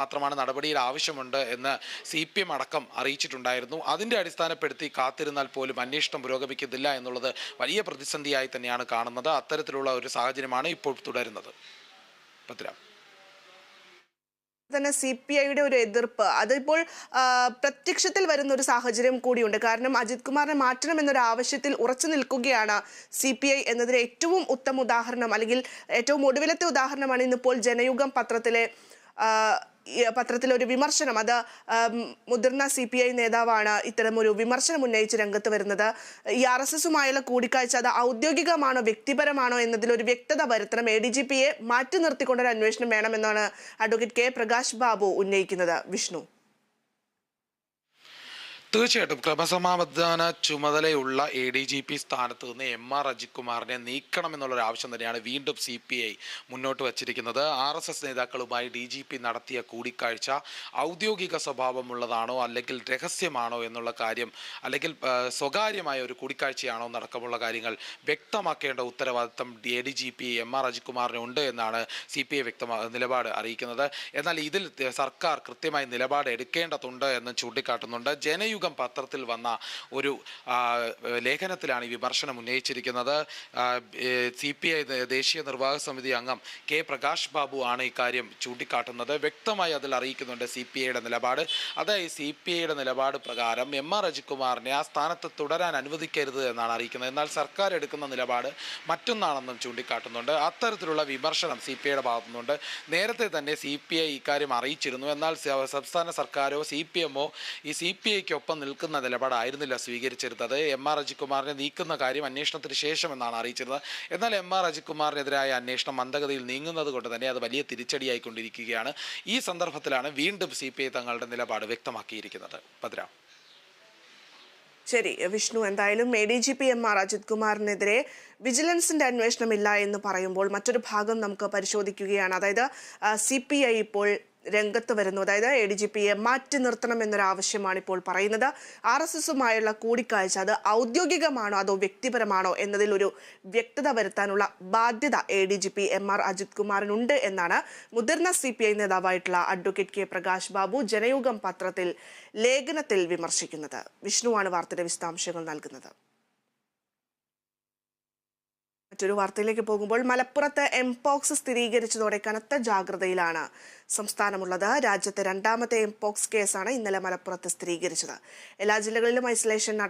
മാത്രമാണ് നടപടിയിൽ ആവശ്യമുണ്ട് എന്ന് സി പി എം അടക്കം അറിയിച്ചിട്ടുണ്ടായിരുന്നു. അതിന്റെ അടിസ്ഥാനപ്പെടുത്തി കാത്തിരുന്നാൽ പോലും അന്വേഷണം പുരോഗമിക്കുന്നില്ല എന്നുള്ളത് വലിയ പ്രതിസന്ധിയായി തന്നെയാണ് കാണുന്നത്. അത്തരത്തിലുള്ള ഒരു സാഹചര്യമാണ് ഇപ്പോൾ തുടരുന്നത്. പത്രം തന്നെ സി പി ഐയുടെ ഒരു എതിർപ്പ്. അതിപ്പോൾ പ്രത്യക്ഷത്തിൽ വരുന്ന ഒരു സാഹചര്യം കൂടിയുണ്ട്. കാരണം അജിത് കുമാറിനെ മാറ്റണം എന്നൊരു ആവശ്യത്തിൽ ഉറച്ചു നിൽക്കുകയാണ് സി പി ഐ എന്നതിന് ഏറ്റവും ഉത്തമ ഉദാഹരണം അല്ലെങ്കിൽ ഏറ്റവും ഒടുവിലത്തെ ഉദാഹരണമാണ് ഇന്നിപ്പോൾ ജനയുഗം പത്രത്തിലെ പത്രത്തിലെ ഒരു വിമർശനം. അത് മുതിർന്ന സി പി ഐ നേതാവാണ് ഇത്തരം ഒരു വിമർശനം ഉന്നയിച്ച് രംഗത്ത് വരുന്നത്. ഈ ആർ എസ് എസുമായുള്ള കൂടിക്കാഴ്ച അത് ഔദ്യോഗികമാണോ വ്യക്തിപരമാണോ എന്നതിൽ ഒരു വ്യക്തത വരുത്തണം. എ ഡി ജി പിയെ മാറ്റി നിർത്തിക്കൊണ്ടൊരു അന്വേഷണം വേണമെന്നാണ് അഡ്വക്കേറ്റ് കെ പ്രകാശ് ബാബു ഉന്നയിക്കുന്നത്. വിഷ്ണു. തീർച്ചയായിട്ടും. ക്രമസമാധാന ചുമതലയുള്ള എ ഡി ജി പി സ്ഥാനത്ത് നിന്ന് എം ആർ അജിത് കുമാറിനെ നീക്കണം എന്നുള്ളൊരു ആവശ്യം തന്നെയാണ് വീണ്ടും സി പി ഐ മുന്നോട്ട് വച്ചിരിക്കുന്നത്. ആർ എസ് എസ് നേതാക്കളുമായി ഡി ജി പി നടത്തിയ കൂടിക്കാഴ്ച ഔദ്യോഗിക സ്വഭാവമുള്ളതാണോ അല്ലെങ്കിൽ രഹസ്യമാണോ എന്നുള്ള കാര്യം അല്ലെങ്കിൽ സ്വകാര്യമായ ഒരു കൂടിക്കാഴ്ചയാണോ എന്നടക്കമുള്ള കാര്യങ്ങൾ വ്യക്തമാക്കേണ്ട ഉത്തരവാദിത്തം A D G P M R Ajith കുമാറിന് ഉണ്ട് എന്നാണ് സി പി ഐ വ്യക്തമാ നിലപാട് അറിയിക്കുന്നത്. എന്നാൽ ഇതിൽ സർക്കാർ കൃത്യമായി നിലപാട് എടുക്കേണ്ടതുണ്ട് എന്ന് ചൂണ്ടിക്കാട്ടുന്നുണ്ട്. ജനയുഗം പത്രത്തിൽ വന്ന ഒരു ലേഖനത്തിലാണ് ഈ വിമർശനം ഉന്നയിച്ചിരിക്കുന്നത്. സി പി ഐ ദേശീയ നിർവാഹക സമിതി അംഗം കെ പ്രകാശ് ബാബു ആണ് ഇക്കാര്യം ചൂണ്ടിക്കാട്ടുന്നത്. വ്യക്തമായി അതിൽ അറിയിക്കുന്നുണ്ട് സി പി ഐയുടെ നിലപാട്. അതായത് സി പി ഐയുടെ നിലപാട് പ്രകാരം എം ആർ അജികുമാറിനെ ആ സ്ഥാനത്ത് തുടരാൻ അനുവദിക്കരുത് എന്നാണ് അറിയിക്കുന്നത്. എന്നാൽ സർക്കാർ എടുക്കുന്ന നിലപാട് മറ്റൊന്നാണെന്നും ചൂണ്ടിക്കാട്ടുന്നുണ്ട്. അത്തരത്തിലുള്ള വിമർശനം സി പി ഐയുടെ ഭാഗത്തുനിന്നുണ്ട്. നേരത്തെ തന്നെ സി പി ഐ ഇക്കാര്യം അറിയിച്ചിരുന്നു. എന്നാൽ സംസ്ഥാന സർക്കാരോ സി പി എമ്മോ ഈ സി പി ഐക്കൊപ്പം നിൽക്കുന്ന നിലപാടായിരുന്നില്ല സ്വീകരിച്ചിരുന്നത്. എം ആർ അജിത്കുമാറിനെ നീക്കുന്ന കാര്യം അന്വേഷണത്തിന് ശേഷം എന്നാണ് അറിയിച്ചിരുന്നത്. എന്നാൽ എം ആർ അജിത്കുമാറിനെതിരായ അന്വേഷണം മന്ദഗതിയിൽ നീങ്ങുന്നത് കൊണ്ട് തന്നെ അത് വലിയ തിരിച്ചടിയായിക്കൊണ്ടിരിക്കുകയാണ്. ഈ സന്ദർഭത്തിലാണ് വീണ്ടും സി തങ്ങളുടെ നിലപാട് വ്യക്തമാക്കിയിരിക്കുന്നത്. ഭദ്ര. ശരി വിഷ്ണു എന്തായാലും A D G P M R Ajith കുമാറിനെതിരെ വിജിലൻസിന്റെ അന്വേഷണമില്ല എന്ന് പറയുമ്പോൾ മറ്റൊരു ഭാഗം നമുക്ക് പരിശോധിക്കുകയാണ്. അതായത് സി പി ഐ ഇപ്പോൾ രംഗത്ത് വരുന്നു. അതായത് എ ഡി ജി പിയെ മാറ്റി നിർത്തണം എന്നൊരാവശ്യമാണ് ഇപ്പോൾ പറയുന്നത്. ആർ എസ് എസുമായുള്ള കൂടിക്കാഴ്ച അത് ഔദ്യോഗികമാണോ അതോ വ്യക്തിപരമാണോ എന്നതിൽ ഒരു വ്യക്തത വരുത്താനുള്ള ബാധ്യത A D G P M R Ajith കുമാറിനുണ്ട് എന്നാണ് മുതിർന്ന സി പി ഐ നേതാവായിട്ടുള്ള അഡ്വക്കേറ്റ് കെ പ്രകാശ് ബാബു ജനയുഗം പത്രത്തിൽ ലേഖനത്തിൽ വിമർശിക്കുന്നത്. വിഷ്ണുവാണ് വാർത്തയുടെ വിശദാംശങ്ങൾ നൽകുന്നത്. മറ്റൊരു വാർത്തയിലേക്ക് പോകുമ്പോൾ മലപ്പുറത്ത് എംപോക്സ് സ്ഥിരീകരിച്ചതോടെ കനത്ത ജാഗ്രതയിലാണ് സംസ്ഥാനമുള്ളത്. രാജ്യത്തെ രണ്ടാമത്തെ എംപോക്സ് കേസാണ് ഇന്നലെ മലപ്പുറത്ത് സ്ഥിരീകരിച്ചത്. എല്ലാ ജില്ലകളിലും ഐസൊലേഷൻ നടക്കും